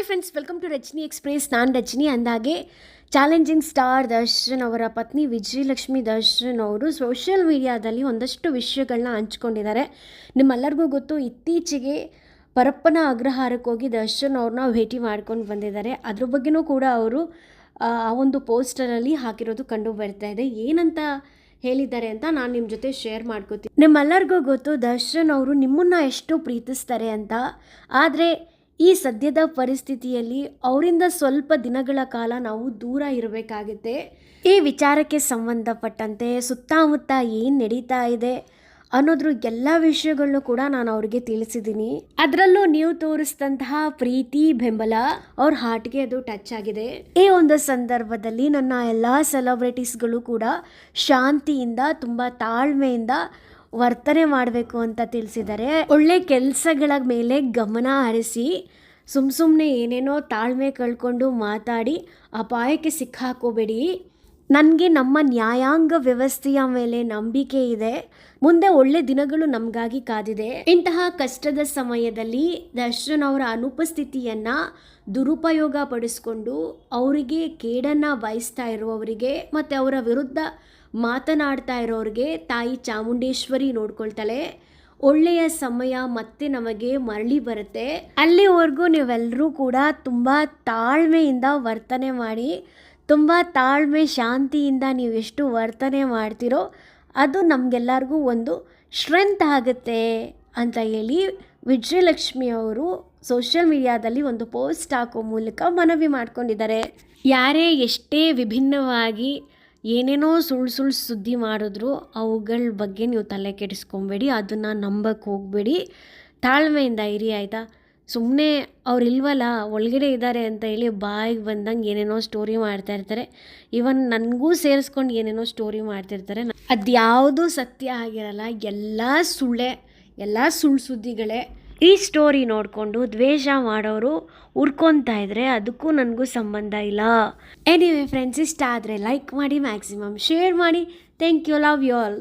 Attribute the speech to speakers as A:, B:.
A: Hi friends welcome to Rajani express ನಾನು ರಜನಿ, ಅಂದಾಗೆ challenging star Darshan ಅವರ ಪತ್ನಿ ವಿಜಯಲಕ್ಷ್ಮಿ ದರ್ಶನ್ ಅವರು ಸೋಷಿಯಲ್ ಮೀಡಿಯಾದಲ್ಲಿ ಒಂದಷ್ಟು ವಿಷಯಗಳನ್ನ ಹಂಚ್ಕೊಂಡಿದ್ದಾರೆ. ನಿಮ್ಮೆಲ್ಲರಿಗೂ ಗೊತ್ತು, ಇತ್ತೀಚೆಗೆ ಪರಪ್ಪನ ಅಗ್ರಹಾರಕ್ಕೆ ಹೋಗಿ ದರ್ಶನ್ ಅವ್ರನ್ನ ಭೇಟಿ ಮಾಡ್ಕೊಂಡು ಬಂದಿದ್ದಾರೆ. ಅದ್ರ ಬಗ್ಗೆನೂ ಕೂಡ ಅವರು, ಆ ಒಂದು ಪೋಸ್ಟರಲ್ಲಿ ಹಾಕಿರೋದು ಕಂಡು ಬರ್ತಾ ಇದೆ. ಏನಂತ ಹೇಳಿದ್ದಾರೆ ಅಂತ ನಾನು ನಿಮ್ಮ ಜೊತೆ ಶೇರ್ ಮಾಡ್ಕೋತೀನಿ. ನಿಮ್ಮೆಲ್ಲರಿಗೂ ಗೊತ್ತು, ದರ್ಶನ್ ಅವರು ನಿಮ್ಮನ್ನ ಎಷ್ಟು ಪ್ರೀತಿಸ್ತಾರೆ ಅಂತ. ಆದರೆ ಈ ಸದ್ಯದ ಪರಿಸ್ಥಿತಿಯಲ್ಲಿ ಅವರಿಂದ ಸ್ವಲ್ಪ ದಿನಗಳ ಕಾಲ ನಾವು ದೂರ ಇರಬೇಕಾಗುತ್ತೆ. ಈ ವಿಚಾರಕ್ಕೆ ಸಂಬಂಧಪಟ್ಟಂತೆ ಸುತ್ತಮುತ್ತ ಏನು ನಡೀತಾ ಇದೆ ಅನ್ನೋದ್ರ ಎಲ್ಲ ವಿಷಯಗಳನ್ನೂ ಕೂಡ ನಾನು ಅವ್ರಿಗೆ ತಿಳಿಸಿದ್ದೀನಿ. ಅದರಲ್ಲೂ ನೀವು ತೋರಿಸಿದಂತಹ ಪ್ರೀತಿ, ಬೆಂಬಲ ಅವ್ರ ಹಾರ್ಟ್ಗೆ ಅದು ಟಚ್ ಆಗಿದೆ. ಈ ಒಂದು ಸಂದರ್ಭದಲ್ಲಿ ನನ್ನ ಎಲ್ಲ ಸೆಲೆಬ್ರಿಟೀಸ್ಗಳು ಕೂಡ ಶಾಂತಿಯಿಂದ, ತುಂಬ ತಾಳ್ಮೆಯಿಂದ ವರ್ತನೆ ಮಾಡಬೇಕು ಅಂತ ತಿಳಿಸಿದ್ದಾರೆ ಒಳ್ಳೆ ಕೆಲಸಗಳ ಮೇಲೆ ಗಮನ ಹರಿಸಿ ಸುಮ್ಮ ಸುಮ್ಮನೆ ಏನೇನೋ ತಾಳ್ಮೆ ಕಳ್ಕೊಂಡು ಮಾತಾಡಿ ಅಪಾಯಕ್ಕೆ ಸಿಕ್ಕಾಕೋಬೇಡಿ ನನಗೆ ನಮ್ಮ ನ್ಯಾಯಾಂಗ ವ್ಯವಸ್ಥೆಯ ಮೇಲೆ ನಂಬಿಕೆ ಇದೆ. ಮುಂದೆ ಒಳ್ಳೆ ದಿನಗಳು ನಮಗಾಗಿ ಕಾದಿದೆ. ಇಂತಹ ಕಷ್ಟದ ಸಮಯದಲ್ಲಿ ದರ್ಶನ್ ಅವರ ಅನುಪಸ್ಥಿತಿಯನ್ನ ದುರುಪಯೋಗ ಪಡಿಸ್ಕೊಂಡು ಅವರಿಗೆ ಕೇಡನ್ನ ಬಯಸ್ತಾ ಇರುವವರಿಗೆ ಮತ್ತೆ ಅವರ ವಿರುದ್ಧ ಮಾತನಾಡ್ತಾ ಇರೋರಿಗೆ ತಾಯಿ ಚಾಮುಂಡೇಶ್ವರಿ ನೋಡ್ಕೊಳ್ತಾಳೆ ಒಳ್ಳೆಯ ಸಮಯ ಮತ್ತೆ ನಮಗೆ ಮರಳಿ ಬರುತ್ತೆ. ಅಲ್ಲಿವರೆಗೂ ನೀವೆಲ್ಲರೂ ಕೂಡ ತುಂಬ ತಾಳ್ಮೆಯಿಂದ ವರ್ತನೆ ಮಾಡಿ ತುಂಬ ತಾಳ್ಮೆ, ಶಾಂತಿಯಿಂದ ನೀವು ಎಷ್ಟು ವರ್ತನೆ ಮಾಡ್ತೀರೋ ಅದು ನಮಗೆಲ್ಲರಿಗೂ ಒಂದು ಸ್ಟ್ರೆಂತ್ ಆಗುತ್ತೆ ಅಂತ ಹೇಳಿ ವಿಜಯಲಕ್ಷ್ಮಿ ಅವರು ಸೋಷಿಯಲ್ ಮೀಡಿಯಾದಲ್ಲಿ ಒಂದು ಪೋಸ್ಟ್ ಹಾಕೋ ಮೂಲಕ ಮನವಿ ಮಾಡ್ಕೊಂಡಿದ್ದಾರೆ. ಯಾರೇ ಎಷ್ಟೇ ವಿಭಿನ್ನವಾಗಿ ಏನೇನೋ ಸುಳ್ಳು ಸುಳ್ಳು ಸುದ್ದಿ ಮಾಡಿದ್ರು ಅವುಗಳ ಬಗ್ಗೆ ನೀವು ತಲೆ ಕೆಡಿಸ್ಕೊಬೇಡಿ, ಅದನ್ನು ನಂಬಕ್ಕೆ ಹೋಗಬೇಡಿ. ತಾಳ್ಮೆಯಿಂದ ಇರಿ, ಆಯಿತಾ? ಸುಮ್ಮನೆ ಅವ್ರು ಇಲ್ವಲ್ಲ, ಒಳಗಡೆ ಇದ್ದಾರೆ ಅಂತ ಹೇಳಿ ಬಾಯಿಗೆ ಬಂದಂಗೆ ಏನೇನೋ ಸ್ಟೋರಿ ಮಾಡ್ತಾ ಇರ್ತಾರೆ. ಇವನ್ ನನಗೂ ಸೇರಿಸ್ಕೊಂಡು ಏನೇನೋ ಸ್ಟೋರಿ ಮಾಡ್ತಿರ್ತಾರೆ ಅದ್ಯಾವುದೂ ಸತ್ಯ ಆಗಿರಲ್ಲ, ಎಲ್ಲ ಸುಳ್ಳೆ, ಎಲ್ಲ ಸುಳ್ಳು ಸುದ್ದಿಗಳೇ. ಈ ಸ್ಟೋರಿ ನೋಡಿಕೊಂಡು ದ್ವೇಷ ಮಾಡೋರು ಹುಡ್ಕೊತಾ ಇದ್ರೆ ಅದಕ್ಕೂ ನನಗೂ ಸಂಬಂಧ ಇಲ್ಲ. ಎನಿವೆ ಫ್ರೆಂಡ್ಸ್ ಇಷ್ಟ ಆದರೆ ಲೈಕ್ ಮಾಡಿ ಮ್ಯಾಕ್ಸಿಮಮ್ ಶೇರ್ ಮಾಡಿ. Thank you love you all